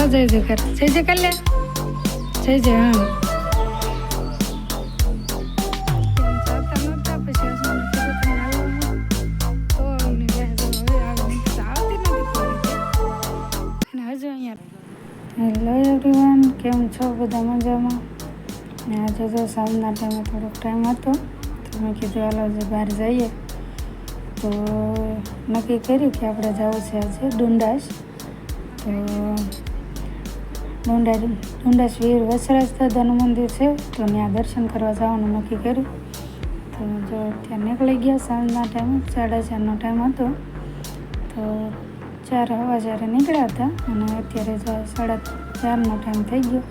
હો જય જય કર જય જય કર લે જય જય હા હાલો એવરીવન કેમ છો બધા મજામાં? આજે તો સાંજના ટાઈમે થોડોક ટાઈમ હતો, તો મેં કીધું હાલો જે બહાર જઈએ. તો નક્કી કર્યું કે આપણે જવું છે આજે ડુંડાસ તો ડુંડા ડુંડાસ વીર વસરાજ દાદાનું મંદિર છે. તો ત્યાં દર્શન કરવા જવાનું નક્કી કર્યું. તો જો ત્યાં નીકળી ગયા સાંજના ટાઈમે સાડા ચારનો ટાઈમ હતો. તો ચાર હવા જ્યારે નીકળ્યા હતા અને અત્યારે સાડા ચારનો ટાઈમ થઈ ગયો.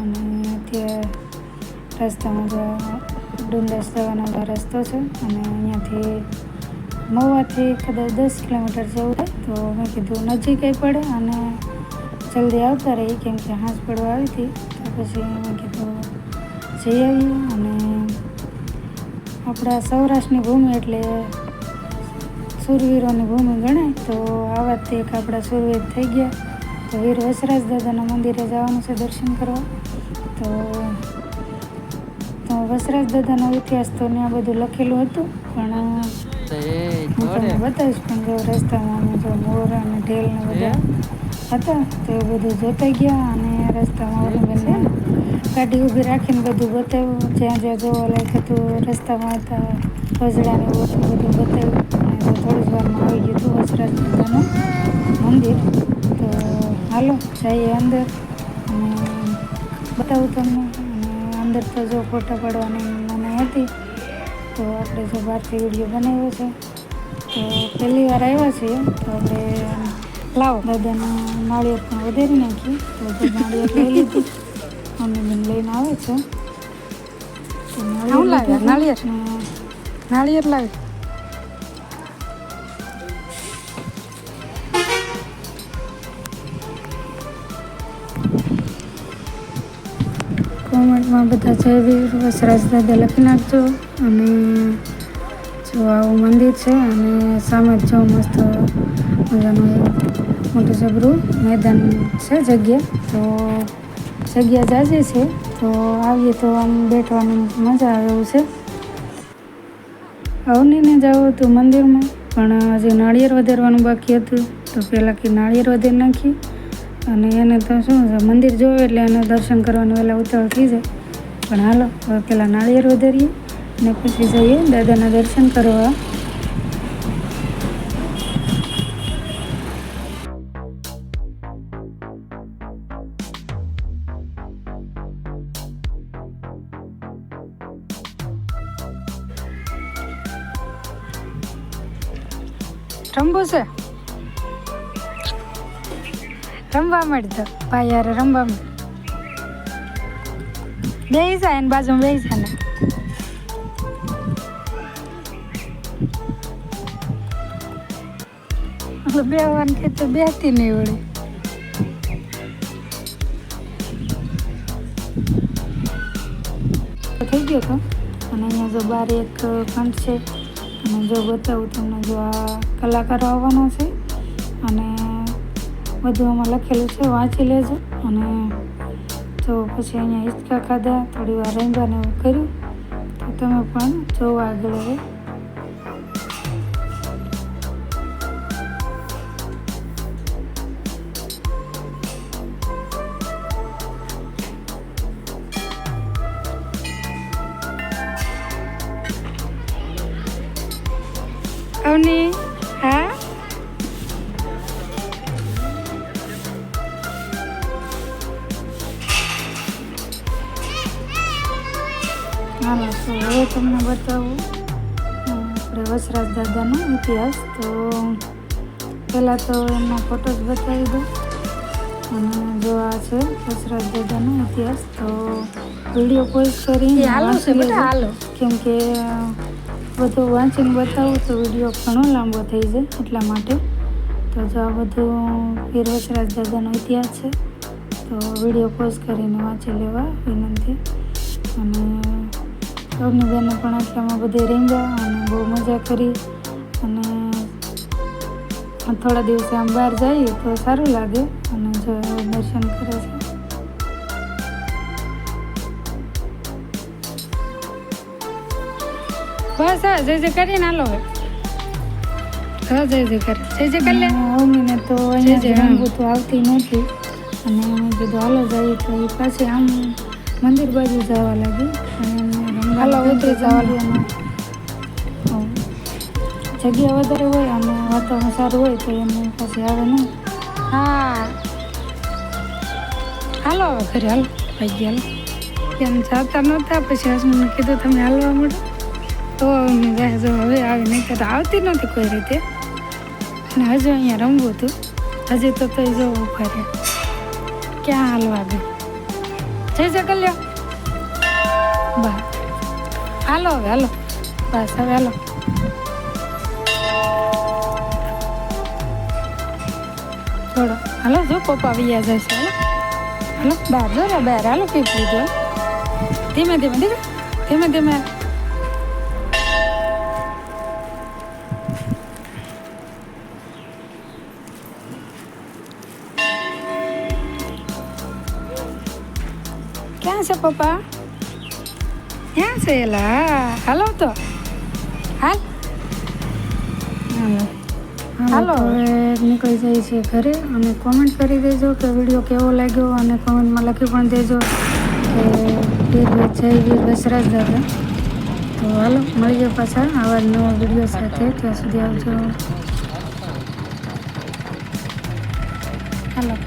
અને અત્યારે રસ્તામાં જો ડુંડાસ જવાનો રસ્તો છે અને અહીંયાથી મહુવાથી કદાચ દસ કિલોમીટર જેવું થાય. તો મેં કીધું નજીક પડે અને જલ્દી આવતા રહી કેમ કે હાંસ પડવા આવી હતી તો પછી મેં કીધું જઈ આવીએ. અને આપણા સૌરાષ્ટ્રની ભૂમિ એટલે સુરવીરોની ભૂમિ ગણાય તો આવા તે એક આપણા સુરવીર થઈ ગયા. તો વીર વસરાજ દાદાના મંદિરે જવાનું છે દર્શન કરવા. તો તો વસરાજ દાદાનો ઇતિહાસ તો ત્યાં બધું લખેલું હતું પણ હું તમને બતાવીશ પણ જો રસ્તામાં અમે જો મોર અને ઢેલ ને બધા હતા. તો એ બધું જોતા ગયા અને રસ્તામાં ઓલી ગાડી ઊભી રાખીને બધું બતાવ્યું. જ્યાં જ્યાં જોવા લાયક હતું રસ્તામાં હતા વજડાને એવું બધું બતાવ્યું. થોડી જ વારમાં આવી ગયું હતું વસરાજ દાદાનું મંદિર. તો હાલો, જઈએ અંદર બતાવું તમને. અંદર તો જો ફોટા પાડવાની મને હતી. તો આપણે જો બહારથી વીડિયો બનાવ્યો છે. તો પહેલી વાર આવ્યા છીએ. તો આપણે લાવો. દાદાના નાળિયેર પણ વધારી નાખી. તો જો નાળિયેર લઈ લીધું. મમ્મી બેન લઈને આવે છે. લાવ્યા? નાળિયેર? નાળિયેર? લાવી. કોમેન્ટમાં બધા જય વીર વસરાજ દાદા લખી નાખજો. અને જો આવું મંદિર છે અને સામે જો મસ્ત મજાનું મોટું જબરું મેદાન છે, જગ્યા. તો જગ્યા જાજે છે. તો આવીએ તો આમ બેઠવાની મજા આવે એવું છે. અવનીને જાવ હતું મંદિરમાં. પણ હજી નાળિયેર વધારવાનું બાકી હતું. તો પહેલાં કે નાળિયેર વધારી નાખી. અને એને તો શું છે, મંદિર જોવે એટલે એને દર્શન કરવાનું પહેલાં ઉતાવળ થઈ જાય. પણ હાલો, હવે પહેલાં નાળિયેર વધારીએ. અને પછી જઈએ દાદાના દર્શન કરવા. રમવું છે? રમવા મળતો તો. ભાઈ યાર, રમવા મળે. બેસી જાય ને બાજુમાં બેસી જાય ને. એટલે વાન કે તો બેસતી નહીં વળી. થઈ ગયો હતો અને અહીંયા જો બાર એક ખંડ છે. અને જો બતાવું તમને જો આ કલાકારો આવવાના છે અને બધું આમાં લખેલું છે, વાંચી લેજો. અને તો પછી અહીંયા હિંચકા ખાધા થોડી વાર એવું કર્યું, તો તમે પણ જોવા આગળ અવની હા? હાલો તો હવે તમને બતાવું. આપણે વસરાજ દાદાનો ઇતિહાસ. તો પહેલાં તો એમના ફોટોસ બતાવી દઉં. અને જો આ છે વસરાજ દાદાનો ઇતિહાસ તો વીડિયો પોઝ કરી એ હાલો છે બેટા હાલો. કેમ કે બધું વાંચીને બતાવું તો વીડિયો ઘણો લાંબો થઈ જાય એટલા માટે. તો જો આ બધું વીર વસરાજ દાદાનો ઇતિહાસ છે, તો વીડિયો પોઝ કરીને વાંચી લેવા વિનંતી. અને સૌની પણ આટલામાં બધે રીંગા અને બહુ મજા કરી. અને થોડા દિવસે આમ બહાર જઈએ તો સારું લાગે અને જો દર્શન કરે છે. બસ હા જય જય કરીને હાલો હવે હા જય જય કરે જય જય કરી લે મમ્મીને તો અહીંયા. રમવું તો આવતી નહોતી અને અમે કીધું હાલો જઈએ તો એ પાછી આમ મંદિર બાજુ જવા લાગી અને હાલો, ઉતરી જવા હમ, જગ્યા વધારે હોય અને વાતાવરણ સારું હોય તો એને પાછી આવે નહીં હા હાલો ઘરે હાલો ભાઈ ગયા હાલો એમ જાતા નહોતા પછી હસમને કીધું તમે હાલવા મળો તો અમે જો હવે આવી નહીં તો આવતી નથી કોઈ રીતે. અને હજુ અહીંયા રમવું હતું. હજી તો તોય જવું ફરે ક્યાં હાલવા ગઈ જય જય કલ્યા બા. હાલો હવે, હાલો. બસ હવે, હાલો. થોડો. હાલો, જો પપ્પા વિયા છે, હાલો. હાલો બહાર જો બહાર હાલો પીપળી જો ધીમે ધીમે ધીમે. ધીમે ધીમે. પપ્પા? ક્યાં છે એલા? હાલો તો. હાલ. હાલો. નીકળી જાય છે ઘરે. અને કોમેન્ટ કરી દેજો કે વીડિયો કેવો લાગ્યો અને કોમેન્ટમાં લખી પણ દેજો કે જય વીર વસરાજ દાદા. તો હાલો મળીએ પાછા આવા જ નવા વીડિયો સાથે. ત્યાં સુધી આવજો. હાલો.